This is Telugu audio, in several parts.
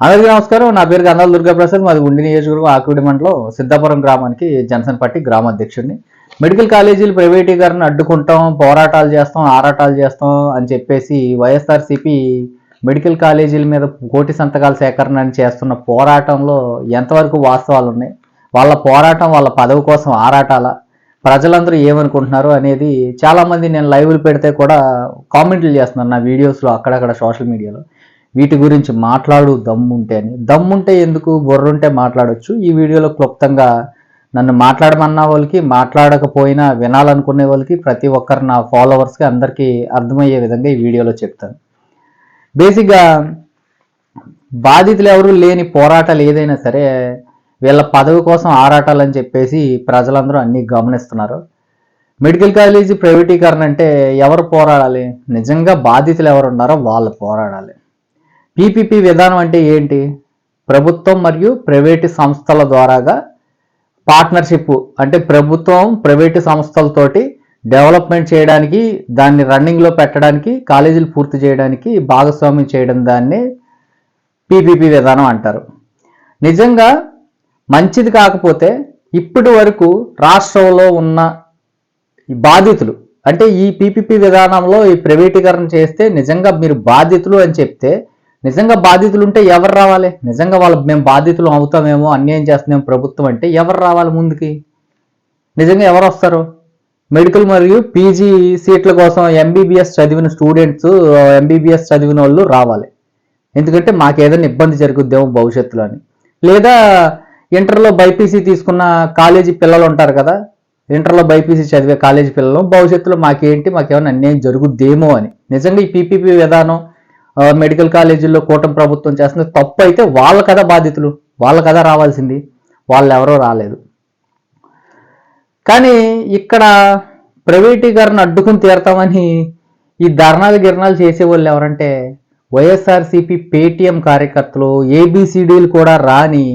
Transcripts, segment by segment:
అందరికీ నమస్కారం. నా పేరు గంధాల దుర్గాప్రసాద్. మాది ఉండి నియోజకవర్గం ఆకుడి మండలం సిద్ధాపురం గ్రామానికి జనసేన పార్టీ గ్రామాధ్యక్షుడిని మెడికల్ కాలేజీలు ప్రైవేటీకరణ అడ్డుకుంటాం పోరాటాలు చేస్తాం ఆరాటాలు చేస్తాం అని చెప్పేసి వైఎస్ఆర్సీపీ మెడికల్ కాలేజీల మీద కోటి సంతకాల సేకరణ అని చేస్తున్న పోరాటంలో ఎంతవరకు వాస్తవాలు ఉన్నాయి? వాళ్ళ పోరాటం వాళ్ళ పదవి కోసం ఆరాటాల? ప్రజలందరూ ఏమనుకుంటున్నారు అనేది చాలామంది నేను లైవ్లు పెడితే కూడా కామెంట్లు చేస్తున్నాను నా వీడియోస్లో అక్కడక్కడ సోషల్ మీడియాలో. వీటి గురించి మాట్లాడు దమ్ముంటే అని. దమ్ముంటే ఎందుకు? బుర్రుంటే మాట్లాడొచ్చు. ఈ వీడియోలో క్లుప్తంగా నన్ను మాట్లాడమన్న వాళ్ళకి మాట్లాడకపోయినా వినాలనుకునే వాళ్ళకి ప్రతి ఒక్కరు నా ఫాలోవర్స్కి అందరికీ అర్థమయ్యే విధంగా ఈ వీడియోలో చెప్తాను. బేసిక్గా బాధితులు ఎవరు లేని పోరాటాలు ఏదైనా సరే వీళ్ళ పదవి కోసం ఆరాటాలని చెప్పేసి ప్రజలందరూ అన్నీ గమనిస్తున్నారు. మెడికల్ కాలేజీ ప్రైవేటీకరణ అంటే ఎవరు పోరాడాలి? నిజంగా బాధితులు ఎవరు ఉన్నారో వాళ్ళు పోరాడాలి. పీపీపీ విధానం అంటే ఏంటి? ప్రభుత్వం మరియు ప్రైవేటు సంస్థల ద్వారాగా పార్ట్నర్షిప్ అంటే ప్రభుత్వం ప్రైవేటు సంస్థలతోటి డెవలప్మెంట్ చేయడానికి దాన్ని రన్నింగ్లో పెట్టడానికి కాలేజీలు పూర్తి చేయడానికి భాగస్వామ్యం చేయడం దాన్ని పీపీపీ విధానం అంటారు. నిజంగా మంచిది కాకపోతే ఇప్పటి వరకు రాష్ట్రంలో ఉన్న బాధితులు అంటే ఈ పీపీపీ విధానంలో ఈ ప్రైవేటీకరణ చేస్తే నిజంగా మీరు బాధితులు అని చెప్తే నిజంగా బాధితులు ఉంటే ఎవరు రావాలి? నిజంగా వాళ్ళు మేము బాధితులు అవుతామేమో అన్యాయం చేస్తున్నాం ప్రభుత్వం అంటే ఎవరు రావాలి ముందుకి? నిజంగా ఎవరు వస్తారు? మెడికల్ మరియు పీజీ సీట్ల కోసం ఎంబీబీఎస్ చదివిన స్టూడెంట్స్ ఎంబీబీఎస్ చదివిన వాళ్ళు రావాలి. ఎందుకంటే మాకు ఏదైనా ఇబ్బంది జరుగుద్దేమో భవిష్యత్తులో అని. లేదా ఇంటర్లో బైపీసీ తీసుకున్న కాలేజీ పిల్లలు ఉంటారు కదా ఇంటర్లో బైపీసీ చదివే కాలేజీ పిల్లలు భవిష్యత్తులో మాకేంటి మాకేమైనా అన్యాయం జరుగుద్దేమో అని. నిజంగా ఈ పీపీపీ విధానం మెడికల్ కాలేజీల్లో కూటమి ప్రభుత్వం చేస్తుంది. తప్పు అయితే వాళ్ళ కదా బాధితులు వాళ్ళ కదా రావాల్సింది. వాళ్ళు ఎవరో రాలేదు. కానీ ఇక్కడ ప్రైవేటీకరణ అడ్డుకుని తీరతామని ఈ ధర్నాలు గిర్నాలు చేసేవాళ్ళు ఎవరంటే వైఎస్ఆర్సీపీ పేటీఎం కార్యకర్తలు ఏబిసిడీలు కూడా రాని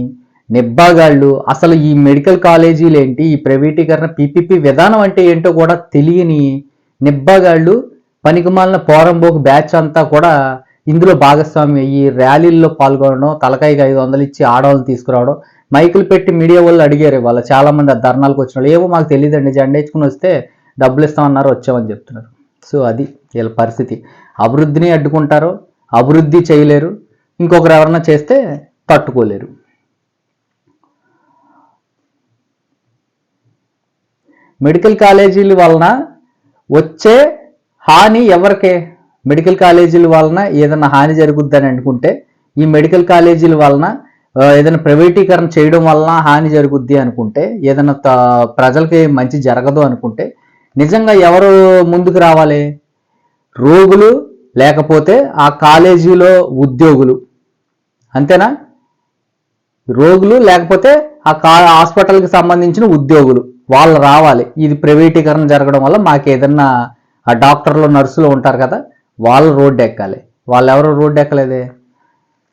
నిబ్బాగాళ్ళు. అసలు ఈ మెడికల్ కాలేజీలు ఏంటి? ఈ ప్రైవేటీకరణ పీపీపీ విధానం అంటే ఏంటో కూడా తెలియని నిబ్బాగాళ్ళు పనికిమాలిన పోరంబోకు బ్యాచ్ అంతా కూడా ఇందులో భాగస్వామి అయ్యి ర్యాలీల్లో పాల్గొనడం తలకాయికి ఐదు వందలు ఇచ్చి ఆడవాళ్ళని తీసుకురావడం మైకులు పెట్టి మీడియా వాళ్ళు అడిగారు వాళ్ళు చాలామంది ఆ ధర్నాలకు వచ్చిన వాళ్ళు ఏమో మాకు తెలియదండి జెండా వస్తే డబ్బులు ఇస్తామన్నారు వచ్చామని చెప్తున్నారు. సో అది వీళ్ళ పరిస్థితి. అభివృద్ధిని అడ్డుకుంటారు అభివృద్ధి చేయలేరు ఇంకొకరు ఎవరన్నా చేస్తే తట్టుకోలేరు. మెడికల్ కాలేజీల వలన వచ్చే హాని ఎవరికే? మెడికల్ కాలేజీల వలన ఏదైనా హాని జరుగుద్దని అనుకుంటే ఈ మెడికల్ కాలేజీల వలన ఏదైనా ప్రైవేటీకరణ చేయడం వలన హాని జరుగుద్ది అనుకుంటే ఏదైనా త- ప్రజలకి మంచి జరగదు అనుకుంటే నిజంగా ఎవరు ముందుకు రావాలి? రోగులు లేకపోతే ఆ కాలేజీలో ఉద్యోగులు. అంతేనా? రోగులు లేకపోతే ఆ కా హాస్పిటల్కి సంబంధించిన ఉద్యోగులు. వాళ్ళు రావాలి. ఇది ప్రైవేటీకరణ జరగడం వల్ల మాకు ఏదన్నా ఆ డాక్టర్లు నర్సులు ఉంటారు కదా వాళ్ళు రోడ్డు ఎక్కాలి. వాళ్ళు ఎవరు రోడ్డు ఎక్కలేదే?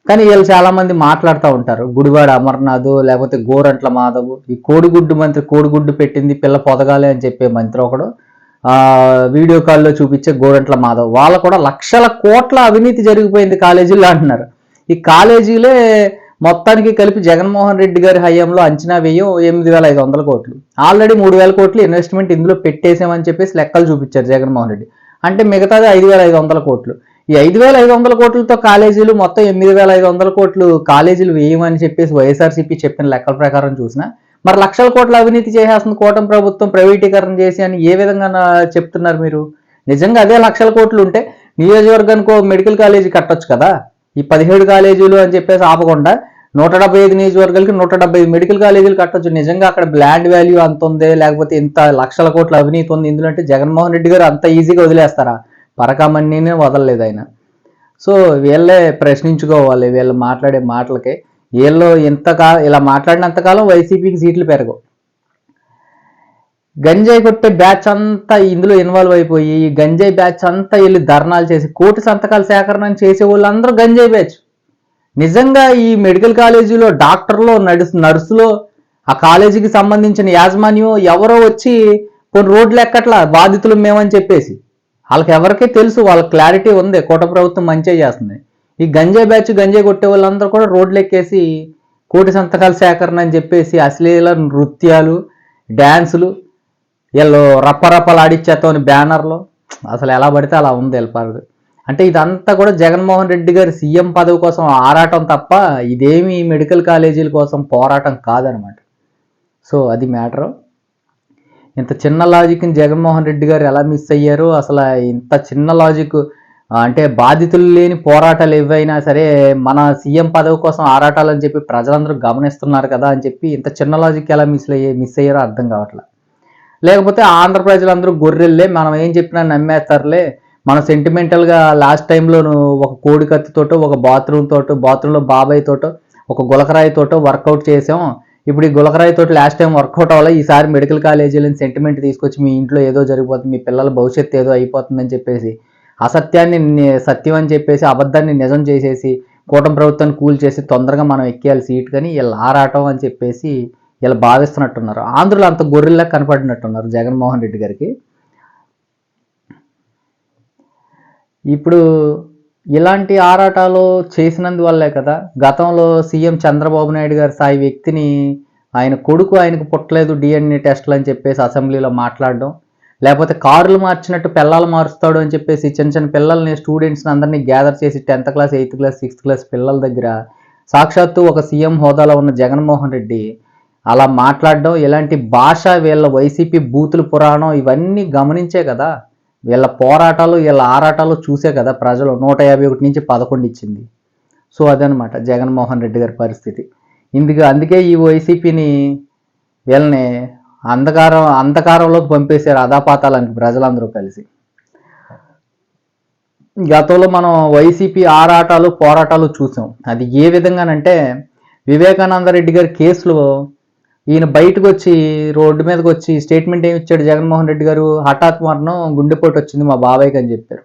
కానీ వీళ్ళు చాలామంది మాట్లాడుతూ ఉంటారు. గుడివాడ అమర్నాథ్ లేకపోతే గోరంట్ల మాధవ్. ఈ కోడిగుడ్డు మంత్రి కోడిగుడ్డు పెట్టింది పిల్ల పొదగాలి అని చెప్పే మంత్రి ఒకడు వీడియో కాల్లో చూపించే గోరంట్ల మాధవ్. వాళ్ళ కూడా లక్షల కోట్ల అవినీతి జరిగిపోయింది కాలేజీలో అంటున్నారు. ఈ కాలేజీలే మొత్తానికి కలిపి జగన్మోహన్ రెడ్డి గారి హయాంలో అంచనా వ్యయం ఎనిమిది వేల ఐదు వందల కోట్లు. ఆల్రెడీ మూడు వేల కోట్లు ఇన్వెస్ట్మెంట్ ఇందులో పెట్టేసామని చెప్పేసి లెక్కలు చూపించారు జగన్మోహన్ రెడ్డి. అంటే మిగతాది ఐదు వేల ఐదు వందల కోట్లు. ఈ ఐదు వేల ఐదు వందల కోట్లతో కాలేజీలు మొత్తం ఎనిమిది వేల ఐదు వందల కోట్లు కాలేజీలు వేయమని చెప్పేసి వైఎస్ఆర్సీపీ చెప్పిన లెక్కల ప్రకారం చూసినా మరి లక్షల కోట్ల అవినీతి చేసేస్తుంది కూటమి ప్రభుత్వం ప్రైవేటీకరణ చేసి అని ఏ విధంగా చెప్తున్నారు మీరు? నిజంగా అదే లక్షల కోట్లు ఉంటే నియోజకవర్గానికి మెడికల్ కాలేజీ కట్టొచ్చు కదా? ఈ పదిహేడు కాలేజీలు అని చెప్పేసి ఆపకుండా నూట డెబ్బై ఐదు నియోజకవర్గాలకి నూట డెబ్బై ఐదు మెడికల్ కాలేజీలు కట్టొచ్చు. నిజంగా అక్కడ ల్యాండ్ వాల్యూ అంత ఉంది లేకపోతే ఇంత లక్షల కోట్ల అవినీతి ఉంది. ఇందులో అంటే జగన్మోహన్ రెడ్డి గారు అంత ఈజీగా వదిలేస్తారా? పరకామన్నీనే వదలలేదు ఆయన. సో వీళ్ళే ప్రశ్నించుకోవాలి వీళ్ళు మాట్లాడే మాటలకి. వీళ్ళు ఇంతకా ఇలా మాట్లాడినంతకాలం వైసీపీకి సీట్లు పెరగవు. గంజాయి కొట్టే బ్యాచ్ అంతా ఇందులో ఇన్వాల్వ్ అయిపోయి గంజాయి బ్యాచ్ అంతా వెళ్ళి ధర్నాలు చేసి కోటి సంతకాల సేకరణ చేసే వాళ్ళందరూ గంజాయి బ్యాచ్. నిజంగా ఈ మెడికల్ కాలేజీలో డాక్టర్లో నడుస్ నర్సులో ఆ కాలేజీకి సంబంధించిన యాజమాన్యం ఎవరో వచ్చి కొన్ని రోడ్లు ఎక్కట్లా బాధితులు మేమని చెప్పేసి. వాళ్ళకి ఎవరికే తెలుసు వాళ్ళ క్లారిటీ ఉంది కోట ప్రభుత్వం మంచిగా చేస్తుంది. ఈ గంజే బ్యాచ్ గంజే కొట్టే వాళ్ళందరూ కూడా రోడ్లు ఎక్కేసి కోటి సంతకాల సేకరణ అని చెప్పేసి అశ్లీల నృత్యాలు డ్యాన్సులు వీళ్ళు రప్పరప్పలు ఆడిచ్చేస్తామని బ్యానర్లు. అసలు ఎలా పడితే అలా ఉంది వెళ్ళపారు అంటే ఇదంతా కూడా జగన్మోహన్ రెడ్డి గారి సీఎం పదవి కోసం ఆరాటం తప్ప ఇదేమి మెడికల్ కాలేజీల కోసం పోరాటం కాదనమాట. సో అది మ్యాటరు. ఇంత చిన్న లాజిక్ని జగన్మోహన్ రెడ్డి గారు ఎలా మిస్ అయ్యారు? అసలు ఇంత చిన్న లాజిక్ అంటే బాధితులు లేని పోరాటాలు ఏవైనా సరే మన సీఎం పదవి కోసం ఆరాటాలు అని చెప్పి ప్రజలందరూ గమనిస్తున్నారు కదా అని చెప్పి ఇంత చిన్న లాజిక్ ఎలా మిస్ అయ్యే మిస్ అయ్యారో అర్థం కావట్లేదు లేకపోతే ఆంధ్ర ప్రజలందరూ గొర్రెల్లే మనం ఏం చెప్పినా నమ్మేస్తారులే మన సెంటిమెంటల్గా లాస్ట్ టైంలో ఒక కోడి కత్తితోటో ఒక బాత్రూమ్ తోటో బాత్రూంలో బాబాయ్ తోటో ఒక గులకరాయి తోటో వర్కౌట్ చేసాం. ఇప్పుడు ఈ గులకరాయి తోటి లాస్ట్ టైం వర్కౌట్ అవ్వాలి? ఈసారి మెడికల్ కాలేజీలని సెంటిమెంట్ తీసుకొచ్చి మీ ఇంట్లో ఏదో జరిగిపోతుంది మీ పిల్లల భవిష్యత్తు ఏదో అయిపోతుందని చెప్పేసి అసత్యాన్ని సత్యం అని చెప్పేసి అబద్ధాన్ని నిజం చేసేసి కూటమి ప్రభుత్వాన్ని కూల్ చేసి తొందరగా మనం ఎక్కేయాలి సీట్ కానీ వీళ్ళు ఆరాటం అని చెప్పేసి వీళ్ళు భావిస్తున్నట్టున్నారు. ఆంధ్రులు అంత గొర్రెల్లా కనపడినట్టున్నారు జగన్మోహన్ రెడ్డి గారికి. ఇప్పుడు ఇలాంటి ఆరాటాలు చేసినందువల్లే కదా గతంలో సీఎం చంద్రబాబు నాయుడు గారి స్థాయి వ్యక్తిని ఆయన కొడుకు ఆయనకు పుట్టలేదు డిఎన్ఏ టెస్ట్లు అని చెప్పేసి అసెంబ్లీలో మాట్లాడడం లేకపోతే కార్లు మార్చినట్టు పిల్లలు మారుస్తాడు అని చెప్పేసి చిన్న చిన్న పిల్లల్ని స్టూడెంట్స్ని అందరినీ గ్యాదర్ చేసి tenth class eighth class sixth class పిల్లల దగ్గర సాక్షాత్తు ఒక సీఎం హోదాలో ఉన్న జగన్మోహన్ రెడ్డి అలా మాట్లాడడం ఇలాంటి భాష వీళ్ళ వైసీపీ బూతులు పురాణం ఇవన్నీ గమనించే కదా. వీళ్ళ పోరాటాలు వీళ్ళ ఆరాటాలు చూసే కదా ప్రజలు. నూట యాభై ఒకటి నుంచి పదకొండు ఇచ్చింది. సో అదనమాట జగన్మోహన్ రెడ్డి గారి పరిస్థితి. ఇందుకు అందుకే ఈ వైసీపీని వీళ్ళని అంధకారం అంధకారంలోకి పంపేశారు అధాపాతాలని ప్రజలందరూ కలిసి. గతంలో మనం వైసీపీ ఆరాటాలు పోరాటాలు చూసాం. అది ఏ విధంగానంటే వివేకానంద రెడ్డి గారి కేసులో ఈయన బయటకు వచ్చి రోడ్డు మీదకి వచ్చి స్టేట్మెంట్ ఏమి ఇచ్చాడు జగన్మోహన్ రెడ్డి గారు? హఠాత్ మరణం గుండెపోటు వచ్చింది మా బాబాయ్కి అని చెప్పారు.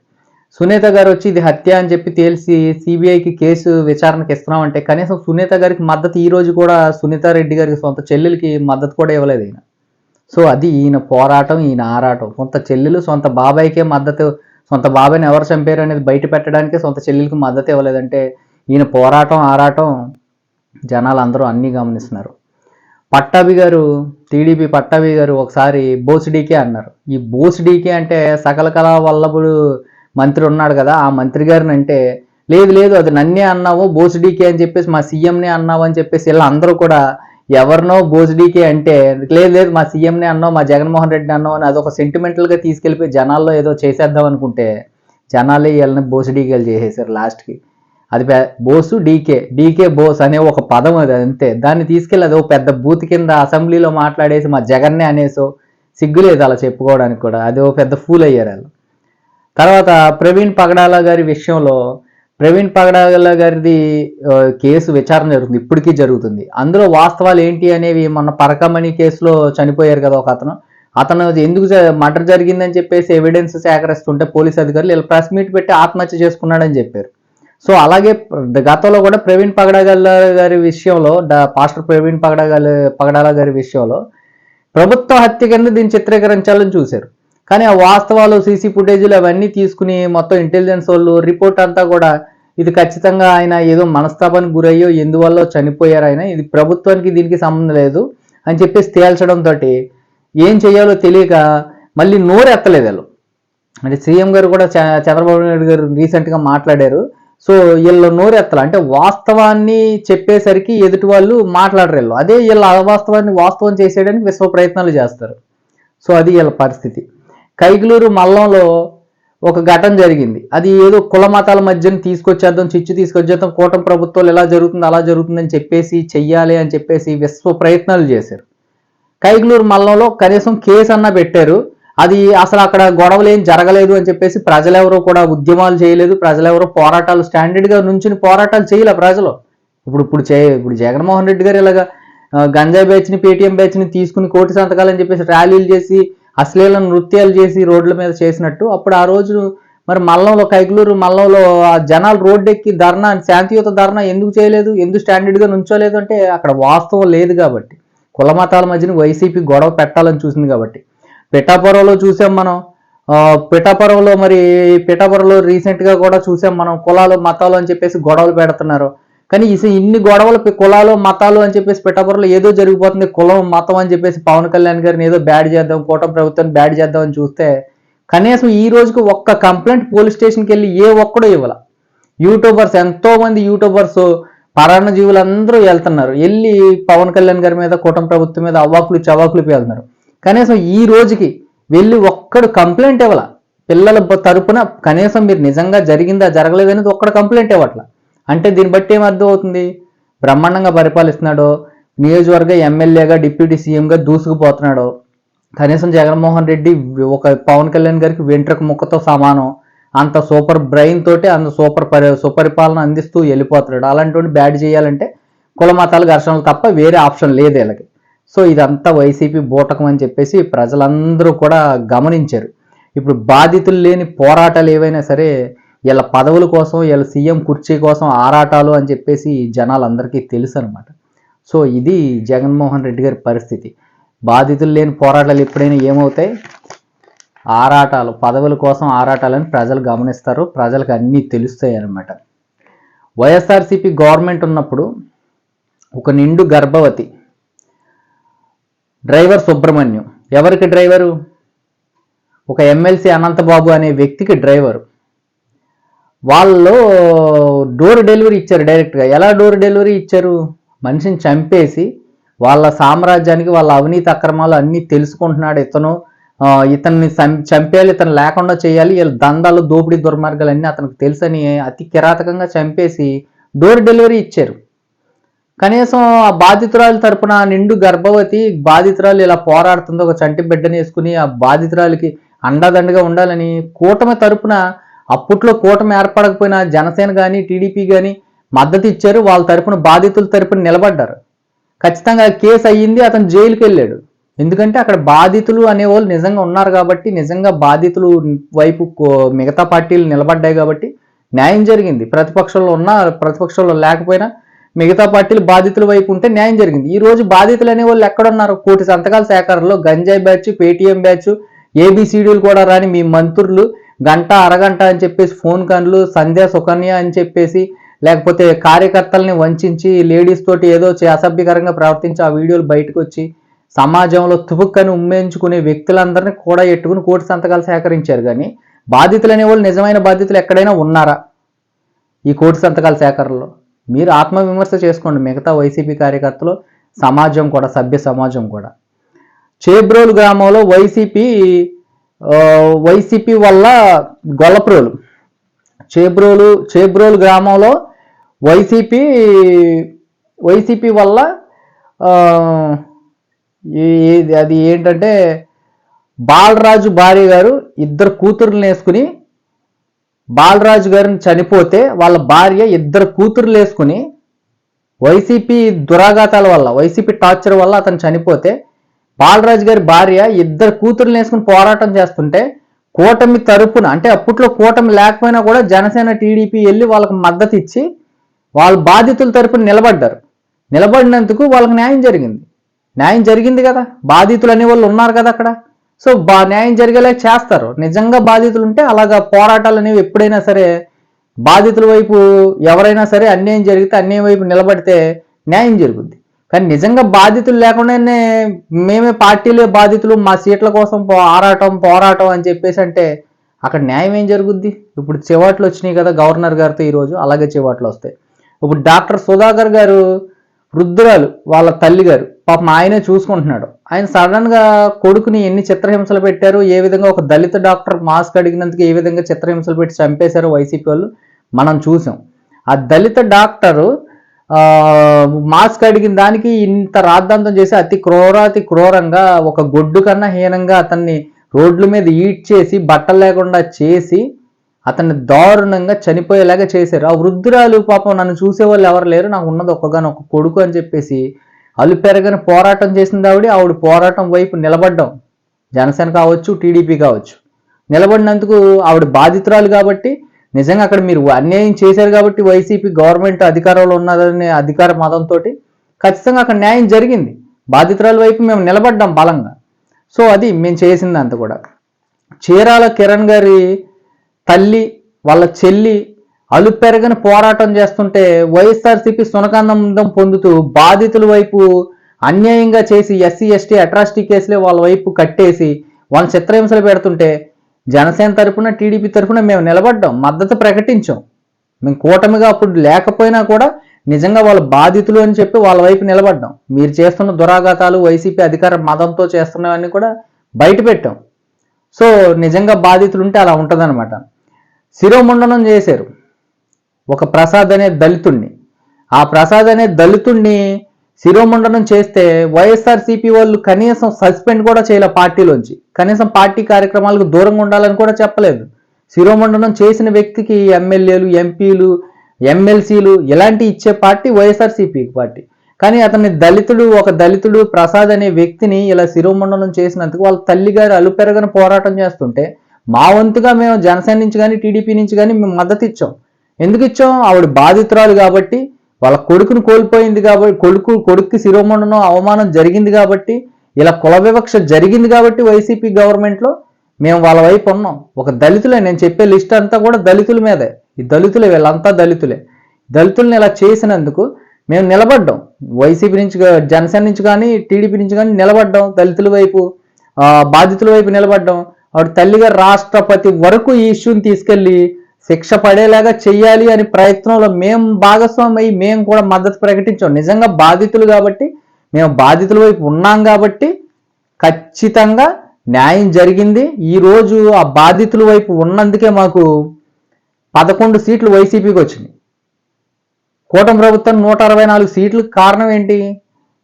సునీత గారు వచ్చి ఇది హత్య అని చెప్పి తేల్చి సిబిఐకి కేసు విచారణకి ఇస్తున్నామంటే కనీసం సునీత గారికి మద్దతు ఈ రోజు కూడా సునీత రెడ్డి గారికి సొంత చెల్లెలకి మద్దతు కూడా ఇవ్వలేదు ఈయన. సో అది ఈయన పోరాటం ఈయన ఆరాటం. సొంత చెల్లెలు సొంత బాబాయ్కే మద్దతు సొంత బాబాయ్ని ఎవరు చంపారు అనేది బయట పెట్టడానికి సొంత చెల్లెలకి మద్దతు ఇవ్వలేదంటే ఈయన పోరాటం ఆరాటం జనాలు అందరూ అన్నీ గమనిస్తున్నారు. పట్టాభి గారు టీడీపీ పట్టాభి గారు ఒకసారి బోస్డీకే అన్నారు. ఈ బోస్డీకే అంటే సకల కళా వల్లభుడు మంత్రి ఉన్నాడు కదా ఆ మంత్రి గారిని అంటే లేదు లేదు అది నన్నే అన్నావు బోస్డీకే అని చెప్పేసి మా సీఎంనే అన్నావు అని చెప్పేసి ఇలా అందరూ కూడా ఎవరినో బోస్డీకే అంటే లేదు లేదు మా సీఎంనే అన్నావు మా జగన్మోహన్ రెడ్డి అన్నావు అని అదొక సెంటిమెంటల్గా తీసుకెళ్ళిపోయి జనాల్లో ఏదో చేసేద్దాం అనుకుంటే జనాలే వీళ్ళని బోస్ డీకేలు చేసేసారు లాస్ట్కి. అది బోసు డీకే. డీకే బోస్ అనే ఒక పదం అది అంతే. దాన్ని తీసుకెళ్ళి అది ఒక పెద్ద బూత్ కింద అసెంబ్లీలో మాట్లాడేసి మా జగన్నే అనేసో సిగ్గులేదు అలా చెప్పుకోవడానికి కూడా. అది ఒక పెద్ద ఫూల్ అయ్యారు వాళ్ళు. తర్వాత ప్రవీణ్ పగడాల గారి విషయంలో ప్రవీణ్ పగడాల గారిది కేసు విచారణ జరుగుతుంది. ఇప్పటికీ జరుగుతుంది. అందులో వాస్తవాలు ఏంటి అనేవి మొన్న పరకమణి కేసులో చనిపోయారు కదా ఒక అతను. అతను ఎందుకు మర్డర్ జరిగిందని చెప్పేసి ఎవిడెన్స్ సేకరిస్తుంటే పోలీస్ అధికారులు వీళ్ళు ప్రెస్ మీట్ పెట్టి ఆత్మహత్య చేసుకున్నాడని చెప్పారు. సో అలాగే గతంలో కూడా ప్రవీణ్ పగడాల గారి విషయంలో డా- పాస్టర్ ప్రవీణ్ పగడాగల్ పగడాల గారి విషయంలో ప్రభుత్వ హత్య కింద దీన్ని చిత్రీకరించాలని చూశారు. కానీ ఆ వాస్తవాలు సీసీ ఫుటేజీలు అవన్నీ తీసుకుని మొత్తం ఇంటెలిజెన్స్ వాళ్ళు రిపోర్ట్ అంతా కూడా ఇది ఖచ్చితంగా ఆయన ఏదో మనస్తాపానికి గురయ్యో ఎందువల్ల చనిపోయారు ఆయన ఇది ప్రభుత్వానికి దీనికి సంబంధం లేదు అని చెప్పేసి తేల్చడంతో ఏం చేయాలో తెలియక మళ్ళీ నోరు ఎత్తలేదు వాళ్ళు. అంటే సీఎం గారు కూడా చ- చంద్రబాబు నాయుడు గారు రీసెంట్గా మాట్లాడారు. సో వీళ్ళు నోరెత్తలు. అంటే వాస్తవాన్ని చెప్పేసరికి ఎదుటి వాళ్ళు మాట్లాడరు వీళ్ళు. అదే వీళ్ళ అవాస్తవాన్ని వాస్తవం చేసేయడానికి విశ్వ ప్రయత్నాలు చేస్తారు. సో అది వీళ్ళ పరిస్థితి. కైగులూరు మల్లంలో ఒక ఘటన జరిగింది. అది ఏదో కుల మతాల మధ్యన తీసుకొచ్చేద్దాం చిచ్చు తీసుకొచ్చేద్దాం కూటమి ప్రభుత్వాలు ఎలా జరుగుతుంది అలా జరుగుతుందని చెప్పేసి చెయ్యాలి అని చెప్పేసి విశ్వ ప్రయత్నాలు చేశారు. కైగులూరు మల్లంలో కనీసం కేసు అన్న పెట్టారు. అది అసలు అక్కడ గొడవలు ఏం జరగలేదు అని చెప్పేసి ప్రజలెవరూ కూడా ఉద్యమాలు చేయలేదు. ప్రజలెవరూ పోరాటాలు స్టాండర్డ్గా నుంచుని పోరాటాలు చేయలే ప్రజలు. ఇప్పుడు ఇప్పుడు చే ఇప్పుడు జగన్మోహన్ రెడ్డి గారు ఇలాగా గంజాయి బ్యాచ్ని పేటీఎం బ్యాచ్ని తీసుకుని కోటి సంతకాలు అని చెప్పేసి ర్యాలీలు చేసి అశ్లీల నృత్యాలు చేసి రోడ్ల మీద చేసినట్టు అప్పుడు ఆ రోజు మరి మల్లంలో కైగులూరు మల్లంలో ఆ జనాలు రోడ్డెక్కి ధర్నా శాంతియుత ధర్నా ఎందుకు చేయలేదు? ఎందుకు స్టాండర్డ్గా నుంచోలేదు? అంటే అక్కడ వాస్తవం లేదు కాబట్టి. కుల మతాల మధ్యన వైసీపీ గొడవ పెట్టాలని చూసింది కాబట్టి. పిఠాపురంలో చూసాం మనం. పిఠాపురంలో మరి పిఠాపురంలో రీసెంట్గా కూడా చూసాం మనం కులాలు మతాలు అని చెప్పేసి గొడవలు పెడుతున్నారు. కానీ ఈ ఇన్ని గొడవలు కులాలు మతాలు అని చెప్పేసి పిఠాపురంలో ఏదో జరిగిపోతుంది కులం మతం అని చెప్పేసి పవన్ కళ్యాణ్ గారిని ఏదో బ్యాడ్ చేద్దాం కూటమి ప్రభుత్వాన్ని బ్యాడ్ చేద్దాం అని చూస్తే కనీసం ఈ రోజుకు ఒక్క కంప్లైంట్ పోలీస్ స్టేషన్కి వెళ్ళి ఏ ఒక్కడో ఇవ్వాల. యూట్యూబర్స్ ఎంతోమంది యూట్యూబర్స్ పరాన్న జీవులందరూ వెళ్తున్నారు. వెళ్ళి పవన్ కళ్యాణ్ గారి మీద కూటమి ప్రభుత్వం మీద అవ్వాకులు చవాకులు వెళ్తున్నారు కనీసం ఈ రోజుకి వెళ్ళి ఒక్కడు కంప్లైంట్ ఇవ్వాల. పిల్లల తరపున కనీసం మీరు నిజంగా జరిగిందా జరగలేదనేది ఒక్కడ కంప్లైంట్ ఇవ్వట్ల. అంటే దీన్ని బట్టి ఏం అర్థం అవుతుంది? బ్రహ్మాండంగా పరిపాలిస్తున్నాడో నియోజకవర్గ ఎమ్మెల్యేగా డిప్యూటీ సీఎంగా దూసుకుపోతున్నాడో. కనీసం జగన్మోహన్ రెడ్డి ఒక పవన్ కళ్యాణ్ గారికి వెంట్రుక ముక్కతో సమానం. అంత సూపర్ బ్రెయిన్ తోటి అంత సూపర్ పరి సుపరిపాలన అందిస్తూ వెళ్ళిపోతున్నాడు. అలాంటి బ్యాడ్ చేయాలంటే కుల మతాలు ఘర్షణలు తప్ప వేరే ఆప్షన్ లేదు వీళ్ళకి. సో ఇదంతా వైసీపీ బూటకం అని చెప్పేసి ప్రజలందరూ కూడా గమనించారు. ఇప్పుడు బాధితులు లేని పోరాటాలు ఏవైనా సరే వీళ్ళ పదవుల కోసం వీళ్ళ సీఎం కుర్చీ కోసం ఆరాటాలు అని చెప్పేసి జనాలందరికీ తెలుసు అనమాట సో ఇది జగన్మోహన్ రెడ్డి గారి పరిస్థితి. బాధితులు లేని పోరాటాలు ఎప్పుడైనా ఏమవుతాయి? ఆరాటాలు పదవుల కోసం ఆరాటాలని ప్రజలు గమనిస్తారు. ప్రజలకు అన్నీ తెలుస్తాయి అనమాట వైఎస్ఆర్సీపీ గవర్నమెంట్ ఉన్నప్పుడు ఒక నిండు గర్భవతి డ్రైవర్ సుబ్రహ్మణ్యం. ఎవరికి డ్రైవరు? ఒక ఎమ్మెల్సీ అనంతబాబు అనే వ్యక్తికి డ్రైవరు. వాళ్ళు డోర్ డెలివరీ ఇచ్చారు డైరెక్ట్గా. ఎలా డోర్ డెలివరీ ఇచ్చారు? మనిషిని చంపేసి వాళ్ళ సామ్రాజ్యానికి వాళ్ళ అవినీతి అక్రమాలు అన్నీ తెలుసుకుంటున్నాడు ఇతను. ఇతన్ని చం- చంపేయాలి ఇతను లేకుండా చేయాలి. వీళ్ళ దందాలు దోపిడీ దుర్మార్గాలు అన్నీ అతనికి తెలుసని అతి కిరాతకంగా చంపేసి డోర్ డెలివరీ ఇచ్చారు. కనీసం ఆ బాధితురాలు తరపున నిండు గర్భవతి బాధితురాలు ఇలా పోరాడుతుందో ఒక చంటి బిడ్డని వేసుకుని ఆ బాధితురాలికి అండదండగా ఉండాలని కూటమి తరపున అప్పట్లో కూటమి ఏర్పడకపోయినా జనసేన కానీ టీడీపీ కానీ మద్దతు ఇచ్చారు. వాళ్ళ తరపున బాధితుల తరపున నిలబడ్డారు. ఖచ్చితంగా కేసు అయ్యింది. అతను జైలుకి వెళ్ళాడు. ఎందుకంటే అక్కడ బాధితులు అనేవాళ్ళు నిజంగా ఉన్నారు కాబట్టి నిజంగా బాధితులు వైపు కో- మిగతా పార్టీలు నిలబడ్డాయి కాబట్టి న్యాయం జరిగింది. ప్రతిపక్షంలో ఉన్నా ప్రతిపక్షంలో లేకపోయినా మిగతా పార్టీలు బాధితుల వైపు ఉంటే న్యాయం జరిగింది. ఈ రోజు బాధితులు అనే వాళ్ళు ఎక్కడున్నారు? కోటి సంతకాల సేకరణలో గంజాయి బ్యాచ్ పేటీఎం బ్యాచ్ ఏబిసిడీలు కూడా రాని మీ మంత్రులు గంట అరగంట అని చెప్పేసి ఫోన్ కన్లు సంధ్య సుకన్య అని చెప్పేసి లేకపోతే కార్యకర్తల్ని వంచి లేడీస్ తోటి ఏదో చే- అసభ్యకరంగా ప్రవర్తించి ఆ వీడియోలు బయటకు వచ్చి సమాజంలో తుపుక్కని ఉమ్మేయించుకునే వ్యక్తులందరినీ కూడా ఎట్టుకుని కోటి సంతకాలు సేకరించారు. కానీ బాధితులు అనేవాళ్ళు నిజమైన బాధితులు ఎక్కడైనా ఉన్నారా ఈ కోటి సంతకాల సేకరణలో? మీరు ఆత్మవిమర్శ చేసుకోండి. మిగతా వైసీపీ కార్యకర్తలు సమాజం కూడా సభ్య సమాజం కూడా. చేబ్రోలు గ్రామంలో వైసీపీ వైసీపీ వల్ల గొల్లప్రోలు. చేబ్రోలు చేబ్రోలు గ్రామంలో వైసీపీ వైసీపీ వల్ల అది ఏంటంటే బాలరాజు భార్య గారు ఇద్దరు కూతుర్లను వేసుకుని బాలరాజు గారిని చనిపోతే వాళ్ళ భార్య ఇద్దరు కూతుర్లు వేసుకుని వైసీపీ దురాఘాతాల వల్ల వైసీపీ టార్చర్ వల్ల అతను చనిపోతే బాలరాజు గారి భార్య ఇద్దరు కూతుర్లు వేసుకుని పోరాటం చేస్తుంటే కూటమి తరపున అంటే అప్పట్లో కూటమి లేకపోయినా కూడా జనసేన టీడీపీ వెళ్ళి వాళ్ళకి మద్దతు ఇచ్చి వాళ్ళ బాధితుల తరపున నిలబడ్డారు. నిలబడినందుకు వాళ్ళకి న్యాయం జరిగింది. న్యాయం జరిగింది కదా. బాధితులు అనే వాళ్ళు ఉన్నారు కదా అక్కడ. సో బా న్యాయం జరిగేలా చేస్తారు. నిజంగా బాధితులు ఉంటే అలాగా పోరాటాలు అనేవి ఎప్పుడైనా సరే బాధితుల వైపు ఎవరైనా సరే అన్యాయం జరిగితే అన్యాయం వైపు నిలబడితే న్యాయం జరుగుద్ది. కానీ నిజంగా బాధితులు లేకుండానే మేమే పార్టీలే బాధితులు మా సీట్ల కోసం పో- ఆరాటం పోరాటం అని చెప్పేసి అంటే అక్కడ న్యాయం ఏం జరుగుద్ది? ఇప్పుడు చివాట్లు వచ్చినాయి కదా గవర్నర్ గారితో ఈరోజు అలాగే చివాట్లు వస్తాయి. ఇప్పుడు డాక్టర్ సుధాకర్ గారు వృద్ధురాలు వాళ్ళ తల్లి గారు పాపం ఆయనే చూసుకుంటున్నాడు. ఆయన సడన్గా కొడుకుని ఎన్ని చిత్రహింసలు పెట్టారు ఏ విధంగా ఒక దళిత డాక్టర్ మాస్క్ అడిగినందుకు ఏ విధంగా చిత్రహింసలు పెట్టి చంపేశారో వైసీపీ వాళ్ళు మనం చూసాం. ఆ దళిత డాక్టరు మాస్క్ అడిగిన దానికి ఇంత రాద్ధాంతం చేసి అతి క్రూరాతి క్రూరంగా ఒక గొడ్డు కన్నా హీనంగా అతన్ని రోడ్ల మీద ఈడ్ చేసి బట్టలు లేకుండా చేసి అతన్ని దారుణంగా చనిపోయేలాగా చేశారు. ఆ వృద్ధురాలు పాపం నన్ను చూసేవాళ్ళు ఎవరు లేరు నాకు ఉన్నది ఒక్కగానొక్క ఒక కొడుకు అని చెప్పేసి అల్లు పెరగని పోరాటం చేసింది ఆవిడ. ఆవిడ పోరాటం వైపు నిలబడ్డం జనసేన కావచ్చు టీడీపీ కావచ్చు. నిలబడినందుకు ఆవిడ బాధితురాలు కాబట్టి నిజంగా అక్కడ మీరు అన్యాయం చేశారు కాబట్టి వైసీపీ గవర్నమెంట్ అధికారంలో ఉన్నదనే అధికార మతంతో ఖచ్చితంగా అక్కడ న్యాయం జరిగింది. బాధితురాల వైపు మేము నిలబడ్డాం బలంగా. సో అది మేము చేసింది అంత కూడా. చీరాల కిరణ్ గారి తల్లి వాళ్ళ చెల్లి అలుపెరగని పోరాటం చేస్తుంటే వైఎస్ఆర్సీపీ సునకానందం పొందుతూ బాధితుల వైపు అన్యాయంగా చేసి ఎస్సీ ఎస్టీ అట్రాసిటీ కేసులే వాళ్ళ వైపు కట్టేసి వాళ్ళ చిత్రహింసలు పెడుతుంటే జనసేన తరఫున టీడీపీ తరపున మేము నిలబడ్డాం మద్దతు ప్రకటించాం. మేము కూటమిగా అప్పుడు లేకపోయినా కూడా నిజంగా వాళ్ళు బాధితులు అని చెప్పి వాళ్ళ వైపు నిలబడ్డాం. మీరు చేస్తున్న దురాఘాతాలు వైసీపీ అధికార మతంతో చేస్తున్నవన్నీ కూడా బయటపెట్టాం సో నిజంగా బాధితులు ఉంటే అలా ఉంటుందన్నమాట. శిరోముండనం చేశారు. ఒక ప్రసాద్ అనే దళితుణ్ణి. ఆ ప్రసాద్ అనే దళితుణ్ణి శిరోముండనం చేస్తే వైఎస్ఆర్సీపీ వాళ్ళు కనీసం సస్పెండ్ కూడా చేయలే పార్టీలోంచి. కనీసం పార్టీ కార్యక్రమాలకు దూరంగా ఉండాలని కూడా చెప్పలేదు. శిరోమండనం చేసిన వ్యక్తికి ఎమ్మెల్యేలు ఎంపీలు ఎమ్మెల్సీలు ఇలాంటి ఇచ్చే పార్టీ వైఎస్ఆర్సీపీ పార్టీ. కానీ అతని దళితుడు ఒక దళితుడు ప్రసాద్ అనే వ్యక్తిని ఇలా శిరోమండనం చేసినందుకు వాళ్ళ తల్లిగారు అలుపెరగని పోరాటం చేస్తుంటే మా వంతుగా మేము జనసేన నుంచి కానీ టీడీపీ నుంచి కానీ మేము మద్దతు ఇచ్చాం. ఎందుకు ఇచ్చాం ఆవిడ బాధితురాలు కాబట్టి వాళ్ళ కొడుకును కోల్పోయింది కాబట్టి కొడుకు కొడుక్కి శిరోమండనం అవమానం జరిగింది కాబట్టి ఇలా కుల వివక్ష జరిగింది కాబట్టి వైసీపీ గవర్నమెంట్లో మేము వాళ్ళ వైపు ఉన్నాం. ఒక దళితులే నేను చెప్పే లిస్ట్ అంతా కూడా దళితుల మీదే. ఈ దళితులే వీళ్ళంతా దళితులే. దళితుల్ని ఇలా చేసినందుకు మేము నిలబడ్డాం. వైసీపీ నుంచి జనసేన నుంచి కానీ టీడీపీ నుంచి కానీ నిలబడ్డాం. దళితుల వైపు బాధితుల వైపు నిలబడ్డాం. ఆవిడ తల్లిగా రాష్ట్రపతి వరకు ఈ ఇష్యూని తీసుకెళ్ళి శిక్ష పడేలాగా చెయ్యాలి అనే ప్రయత్నంలో మేము భాగస్వామి మేము కూడా మద్దతు ప్రకటించాం. నిజంగా బాధితులు కాబట్టి మేము బాధితుల వైపు ఉన్నాం కాబట్టి ఖచ్చితంగా న్యాయం జరిగింది. ఈరోజు ఆ బాధితుల వైపు ఉన్నందుకే మాకు పదకొండు సీట్లు వైసీపీకి వచ్చినాయి కూటమి ప్రభుత్వం నూట అరవై నాలుగు సీట్లకు కారణం ఏంటి?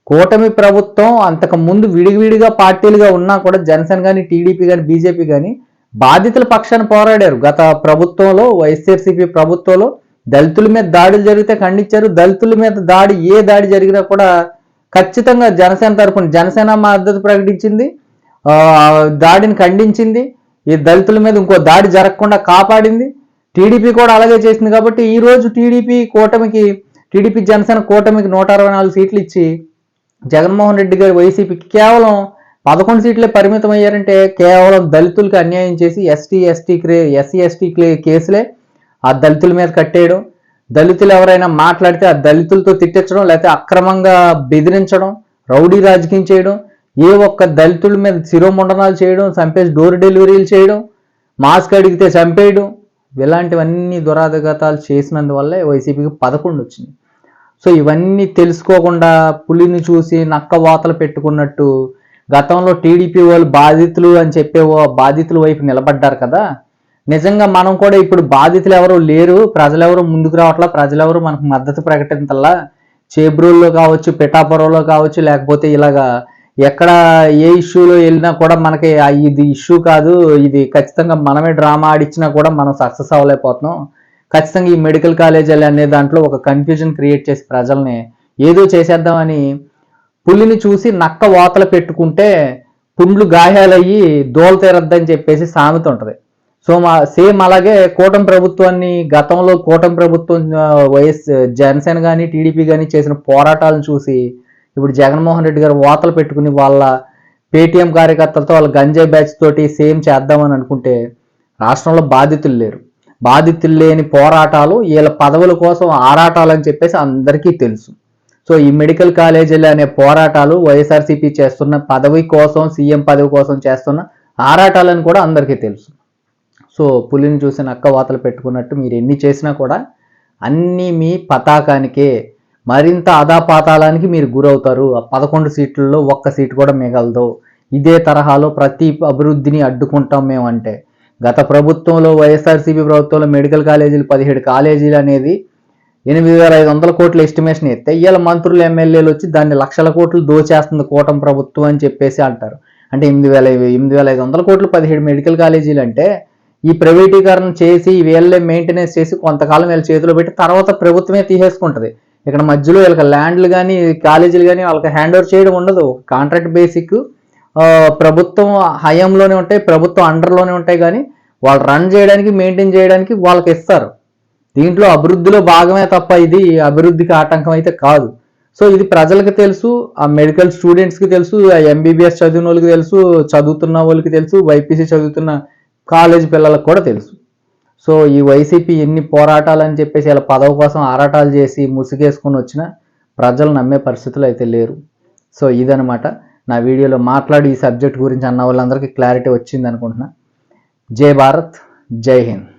కూటమి ప్రభుత్వం అంతకు ముందు విడివిడిగా పార్టీలుగా ఉన్నా కూడా జనసేన కానీ టీడీపీ కానీ బీజేపీ కానీ బాధితుల పక్షాన్ని పోరాడారు. గత ప్రభుత్వంలో వైఎస్ఆర్సీపీ ప్రభుత్వంలో దళితుల మీద దాడులు జరిగితే ఖండించారు. దళితుల మీద దాడి ఏ దాడి జరిగినా కూడా ఖచ్చితంగా జనసేన తరఫున జనసేన మద్దతు ప్రకటించింది. దాడిని ఖండించింది. ఈ దళితుల మీద ఇంకో దాడి జరగకుండా కాపాడింది. టీడీపీ కూడా అలాగే చేసింది కాబట్టి ఈరోజు టీడీపీ కూటమికి టీడీపీ జనసేన కూటమికి నూట అరవై నాలుగు సీట్లు ఇచ్చి జగన్మోహన్ రెడ్డి గారి వైసీపీకి కేవలం పదకొండు సీట్లే పరిమితం అయ్యారంటే కేవలం దళితులకు అన్యాయం చేసి ఎస్టీ ఎస్టీ క్రే ఎస్సీ ఎస్టీ కేసులే ఆ దళితుల మీద కట్టేయడం దళితులు ఎవరైనా మాట్లాడితే ఆ దళితులతో తిట్టించడం లేకపోతే అక్రమంగా బెదిరించడం రౌడీ రాజకీయం చేయడం ఏ ఒక్క దళితుల మీద శిరోముండనాలు చేయడం చంపేసి డోర్ డెలివరీలు చేయడం మాస్క్ అడిగితే చంపేయడం ఇలాంటివన్నీ దురాధఘాతాలు చేసినందువల్లే వైసీపీకి పదకొండు వచ్చింది. సో ఇవన్నీ తెలుసుకోకుండా పులిని చూసి నక్క వాతలు పెట్టుకున్నట్టు గతంలో టీడీపీ వాళ్ళు బాధితులు అని చెప్పే ఓ బాధితుల వైపు నిలబడ్డారు కదా. నిజంగా మనం కూడా ఇప్పుడు బాధితులు ఎవరు లేరు ప్రజలెవరు ముందుకు రావట్లా ప్రజలెవరు మనకు మద్దతు ప్రకటించల్లా చేబ్రూల్లో కావచ్చు పిఠాపురంలో కావచ్చు లేకపోతే ఇలాగా ఎక్కడ ఏ ఇష్యూలో వెళ్ళినా కూడా మనకి ఇది ఇష్యూ కాదు ఇది ఖచ్చితంగా మనమే డ్రామా ఆడిచ్చినా కూడా మనం సక్సెస్ అవ్వలేకపోతున్నాం. ఖచ్చితంగా ఈ మెడికల్ కాలేజీలు అనే దాంట్లో ఒక కన్ఫ్యూజన్ క్రియేట్ చేసి ప్రజల్ని ఏదో చేసేద్దామని పులిని చూసి నక్క వాతలు పెట్టుకుంటే పుండ్లు గాయాలయ్యి దోల తీరద్దని చెప్పేసి సామెత ఉంటుంది. సో మా సేమ్ అలాగే కూటమి ప్రభుత్వాన్ని గతంలో కూటమి ప్రభుత్వం వైఎస్ జనసేన కానీ టీడీపీ కానీ చేసిన పోరాటాలను చూసి ఇప్పుడు జగన్మోహన్ రెడ్డి గారు వాతలు పెట్టుకుని వాళ్ళ పేటీఎం కార్యకర్తలతో వాళ్ళ గంజాయి బ్యాచ్ తోటి సేమ్ చేద్దామని అనుకుంటే రాష్ట్రంలో బాధితులు లేరు. బాధితులు లేని పోరాటాలు వీళ్ళ పదవుల కోసం ఆరాటాలు అని చెప్పేసి అందరికీ తెలుసు. సో ఈ మెడికల్ కాలేజీలు అనే పోరాటాలు వైఎస్ఆర్సీపీ చేస్తున్న పదవి కోసం సీఎం పదవి కోసం చేస్తున్న ఆరాటాలని కూడా అందరికీ తెలుసు. సో పులిని చూసి నక్క వాతలు పెట్టుకున్నట్టు మీరు ఎన్ని చేసినా కూడా అన్నీ మీ పతాకానికే మరింత అదాపాతాలానికి మీరు గురవుతారు. ఆ పదకొండు సీట్లలో ఒక్క సీటు కూడా మిగలదు. ఇదే తరహాలో ప్రతి అభివృద్ధిని అడ్డుకుంటాం మేము అంటే గత ప్రభుత్వంలో వైఎస్ఆర్సీపీ ప్రభుత్వంలో మెడికల్ కాలేజీలు పదిహేడు కాలేజీలు అనేది ఎనిమిది వేల ఐదు వందల కోట్ల ఎస్టిమేషన్. ఎత్తే ఇవాళ మంత్రులు ఎమ్మెల్యేలు వచ్చి దాన్ని లక్షల కోట్లు దోచేస్తుంది కూటమి ప్రభుత్వం అని చెప్పేసి అంటారు. అంటే ఎనిమిది వేల ఎనిమిది వేల ఐదు వందల కోట్లు పదిహేడు మెడికల్ కాలేజీలు అంటే ఈ ప్రైవేటీకరణ చేసి వీళ్ళే మెయింటెనెన్స్ చేసి కొంతకాలం వీళ్ళ చేతిలో పెట్టి తర్వాత ప్రభుత్వమే తీసేసుకుంటది. ఇక్కడ మధ్యలో వీళ్ళకి ల్యాండ్లు కానీ కాలేజీలు కానీ వాళ్ళకి హ్యాండ్ ఓవర్ చేయడం ఉండదు. కాంట్రాక్ట్ బేసిక్ ప్రభుత్వం హయాంలోనే ఉంటాయి ప్రభుత్వం అండర్లోనే ఉంటాయి కానీ వాళ్ళు రన్ చేయడానికి మెయింటైన్ చేయడానికి వాళ్ళకి ఇస్తారు. దీంట్లో అభివృద్ధిలో భాగమే తప్ప ఇది అభివృద్ధికి ఆటంకం అయితే కాదు. సో ఇది ప్రజలకు తెలుసు ఆ మెడికల్ స్టూడెంట్స్కి తెలుసు ఆ ఎంబీబీఎస్ చదివిన వాళ్ళకి తెలుసు చదువుతున్న వాళ్ళకి తెలుసు వైపీసీ చదువుతున్న కాలేజ్ పిల్లలకు కూడా తెలుసు. సో ఈ వైసీపీ ఎన్ని పోరాటాలు అని చెప్పేసి ఇలా పదవి కోసం ఆరాటాలు చేసి ముసుగేసుకొని వచ్చిన ప్రజలు నమ్మే పరిస్థితులు అయితే లేరు. సో ఇదనమాట నా వీడియోలో మాట్లాడి ఈ సబ్జెక్ట్ గురించి అన్న వాళ్ళందరికీ క్లారిటీ వచ్చింది అనుకుంటున్నా. జై భారత్ జై హింద్.